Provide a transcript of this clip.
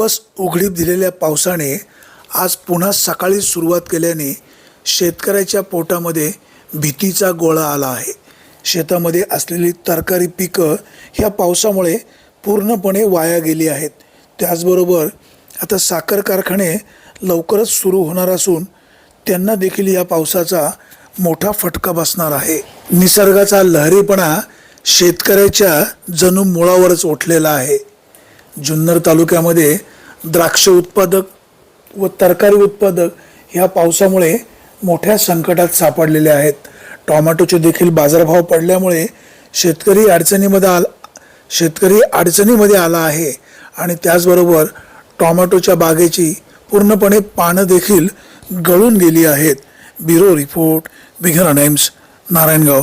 दिवस उघडीप दिलेल्या पावसाने आज पुन्हा सकाळी सुरुवात केल्याने शेतकऱ्याच्या पोटामध्ये भीतीचा गोळा आला आहे. शेतामध्ये असलेली तरकारी पिकं ह्या पावसामुळे पूर्णपणे वाया गेली आहेत. त्याचबरोबर आता साखर कारखाने लवकरच सुरू होणार असून त्यांना देखील या पावसाचा मोठा फटका बसणार आहे. निसर्गाचा लहरीपणा शेतकऱ्याच्या जणू मुळावरच ओठलेला आहे. जुन्नर तालुक्यामध्ये द्राक्ष उत्पादक व तरकारी उत्पादक ह्या पावसामुळे मोठ्या संकटात सापडलेले आहेत. टोमॅटोचे देखील बाजारभाव पडल्यामुळे शेतकरी अडचणीमध्ये आल शेतकरी अडचणीमध्ये आला आहे आणि त्याचबरोबर टोमॅटोच्या बागेची पूर्णपणे पानं देखील गळून गेली आहेत. ब्युरो रिपोर्ट बिघर टाइम्स नारायणगाव.